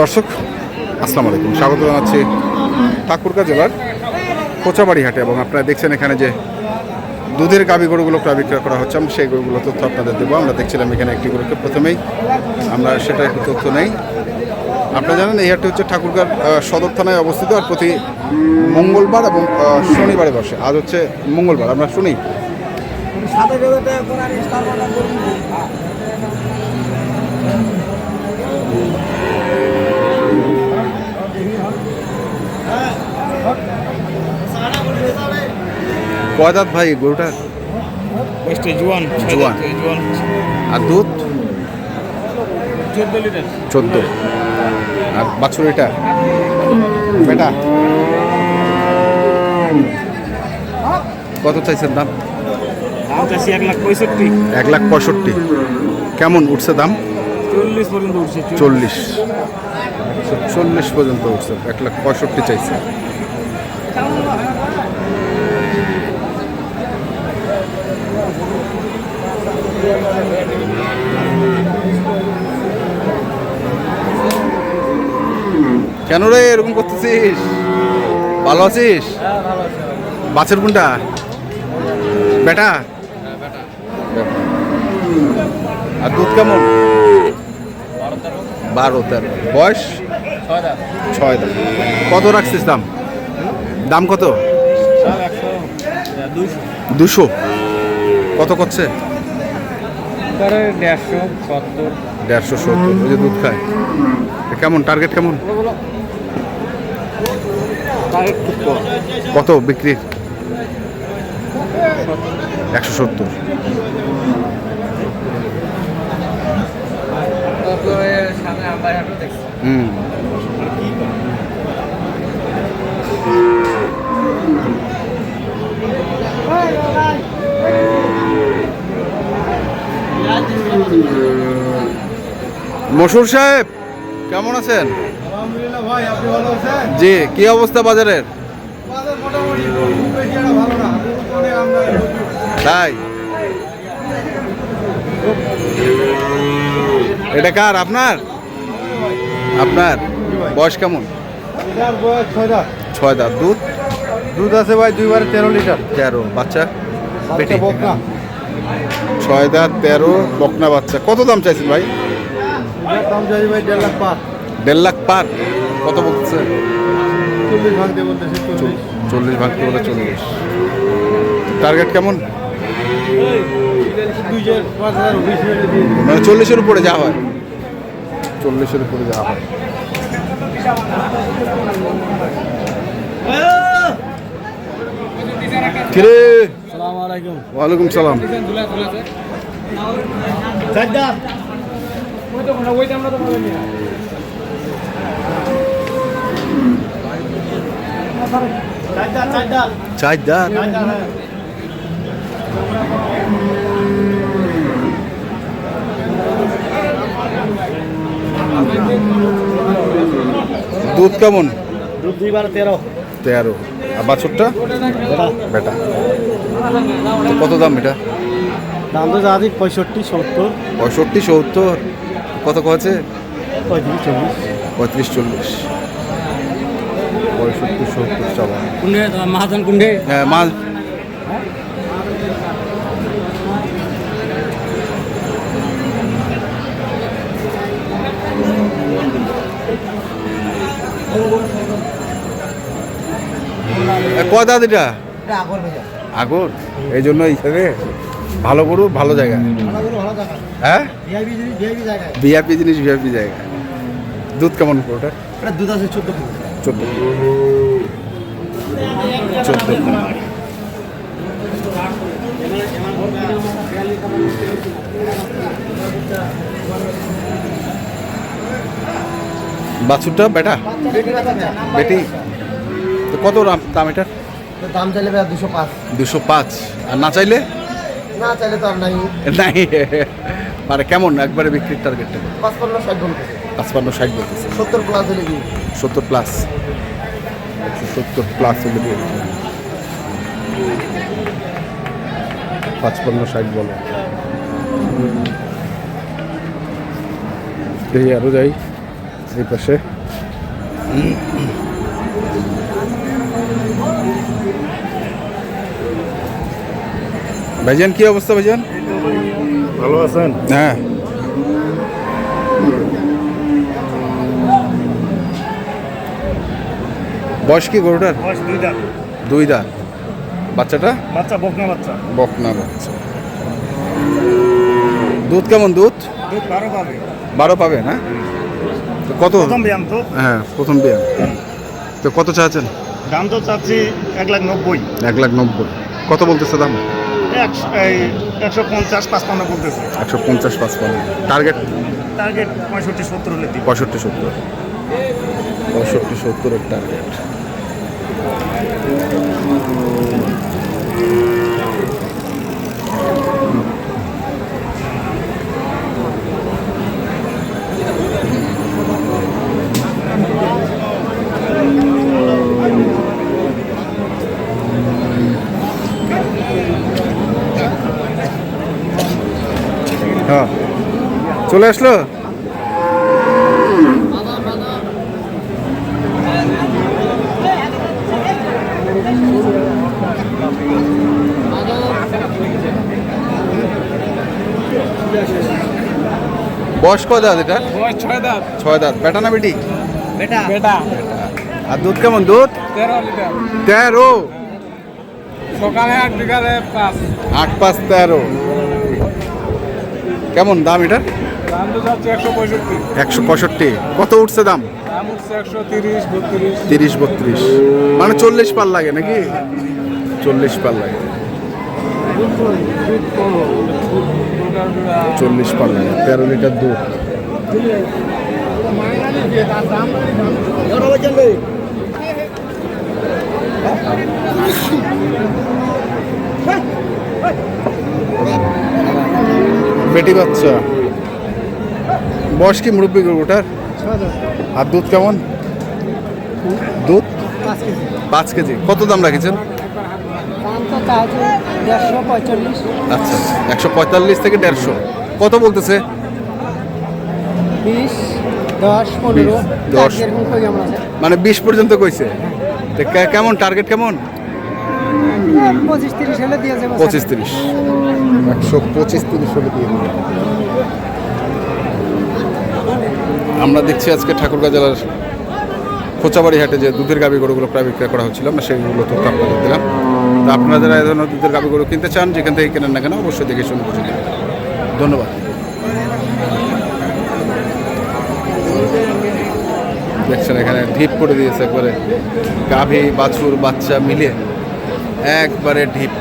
দর্শক, আসসালামু আলাইকুম। স্বাগত জানাচ্ছি ঠাকুরগাঁ জেলার কোচাবাড়ি হাটে এবং আপনারা দেখছেন এখানে যে দুধের গাবি গরুগুলো প্রায় বিক্রয় করা হচ্ছে। আমি সেই গরুগুলো তথ্য আপনাদের দেবো। আমরা দেখছিলাম এখানে একটি গরুকে প্রথমেই আমরা সেটা একটু তথ্য নেই। আপনারা জানেন, এই হাটটি হচ্ছে ঠাকুরগাঁর সদর থানায় অবস্থিত আর প্রতি মঙ্গলবার এবং শনিবারে বসে। আজ হচ্ছে মঙ্গলবার। আমরা শুনি। কয় দাঁত ভাই গরুটা? এসটি জুয়ান জুয়ান। আর দুধ? চোদ্দ লিটার। চোদ্দ। আর বাছুর এটা? বেটা? কত চাইছেন দাম? দাম চাষি এক লাখ পঁয়ষট্টি। এক লাখ পঁয়ষট্টি। কেমন উঠছে দাম? চল্লিশ পর্যন্ত উঠছে চল্লিশ। চল্লিশ পর্যন্ত উঠছে এক লাখ পঁয়ষট্টি চাইছে। কেন রে এরকম করতেছিস? ভালো আছিস? বাছের কোনটা? বেটা? আর দুধ কেমন? বারো তেরো। বয়স? ছয় দাম। কত রাখছিস দাম? দাম কত? দুশো কত করছে? দেড়শো সত্তর। দেড়শো সত্তর ওই যে দুধ খায়। কেমন টার্গেট কেমন? কত বিক্রি একশো সত্তর। হুম। মশুর সাহেব কেমন আছেন? আলহামদুলিল্লাহ ভাই আপনি ভালো আছেন? জি কি অবস্থা বাজারের? বাজার মোটামুটি ভালো না। তাই? এটা কার আপনার? আপনার? বয়স কেমন? ছয় দাঁত। দুধ? দুধ আছে ভাই দুইবারে তেরো লিটার। তেরো বাচ্চা? ছয় দাঁত তেরো বকনা বাচ্চা। কত দাম চাইছেন ভাই? দাম চাই ভাই দেড় লাখ পার। দেড় লাখ পার? কত বলছে চল্লিশ ভাঙতে বলতেছে চল্লিশ। ভাঙতে বলে চল্লিশ। টার্গেট কেমন। মানে চল্লিশের উপরে যাওয়া হয়। চল্লিশের উপরে যাওয়া হয়। কিরে? ওয়ালাইকুম সালাম। চার দাঁত দুধ কেমন? দুধ দুইবার তেরো। তেরো। আর বাছুরটা? বেটা। কত দাম এটা? দাম তো যা দিক পঁয়ষট্টি সত্তর। পঁয়ষট্টি সত্তর। কত কছে পঁয়ত্রিশ চল্লিশ। পঁয়ত্রিশ চল্লিশ। পঁয়ষট্টি সত্তর চাওয়া কুন্ডে মহাজন কুন্ডে হ্যাঁ মাছ এ, কয় দাঁত এটা? আগর এই জন্য হিসাবে ভালো গরু ভালো জায়গা। হ্যাঁ? ভিআইপি জিনিস ভিআইপি জায়গায় জায়গা। দুধ কেমন ওটা এটা দুধ আছে চোদ্দ চোদ্দ চোদ্দ বাছুরটা বেটা? বেটি? তো কত দাম দাম এটার? দাম চাইলে দুশো পাঁচ। দুশো পাঁচ। আর না চাইলে? না চাইলে তো আর নাই। নাই। মানে কেমন একবারে বিক্রির টার্গেটটা পাঁচপান্ন ষাট বলতেছে। পাঁচপান্ন ষাট বলতেছে। সত্তর প্লাস হলে কি সত্তর প্লাস সত্তর প্লাস হলে দিতে পাঁচপান্ন ষাট বলে। দেখি আরও যাই। এই পাশে। ভাইজান কি অবস্থা ভাইজান? ভালো আছেন? হ্যাঁ। বয়স কি গরুটার? দুই দাঁত। বাচ্চাটা? বাচ্চা বকনা বাচ্চা। বকনা বাচ্চা। দুধ কেমন দুধ? দুধ বারো পাবে। বারো পাবে না? কত? প্রথম ব্যায়াম তো। হ্যাঁ প্রথম বিয়ে তো কত চাচ্ছেন? দাম তো চাচ্ছি এক লাখ নব্বই। এক লাখ নব্বই। কত বলতেছে দাম? একশো পঞ্চাশ পাঁচপান্ন বলতেছে একশো পঞ্চাশ পাঁচপান্ন। টার্গেট টার্গেট পঁয়ষট্টি সত্তর হলে পঁয়ষট্টি সত্তর। পঁয়ষট্টি সত্তরের টার্গেট চলে আসলো? বয়স কয় দাঁত এটা? ছয় দাঁত। ছয় দাঁত। বেটা না বেটি? বেটা। বেটা। আর দুধ কেমন? দুধ? তেরো লিটার। তেরো? সকালে আট বিকালে পাঁচ। আট পাঁচ তেরো। কেমন দাম এটার একশো পঁয়ষট্টি। কত উঠছে দাম? তিরিশ বত্রিশ। মানে চল্লিশ পার লাগে নাকি? চল্লিশ পার লাগে। চল্লিশ পার লাগে তেরো লিটার দুধ। বেটি বাচ্চা। বয়স কি মুরব্বী গরুটার? আর দুধ কেমন? দুধ? পাঁচ কেজি। কত দাম রাখেছেন? আচ্ছা একশো পঁয়তাল্লিশ থেকে দেড়শো। কত বলতেছে? দশ মানে বিশ পর্যন্ত কইছে? কেমন টার্গেট কেমন? পঁচিশ তিরিশ দিয়ে পঁচিশ তিরিশ। একশো পঁচিশ তিরিশ হলে দিয়ে দেবে। আমরা দেখছি আজকে ঠাকুরগাঁ জেলার খোঁচাবাড়ি হাটে যে দুধের গাবি গরুগুলো প্রায় বিক্রয় করা হচ্ছিল, আমরা সেইগুলো তথ্য আপনাদের দিলাম। তো আপনারা যারা এই ধরনের দুধের গাবি গরু কিনতে চান, যেখান থেকে কেনেন না কেন, অবশ্যই দেখে শুনে বুঝে নেবেন ধন্যবাদ। দেখছেন এখানে ঢিপ করে দিয়েছে একবারে গাভী, বাছুর, বাচ্চা মিলিয়ে একবারে ঢিপ।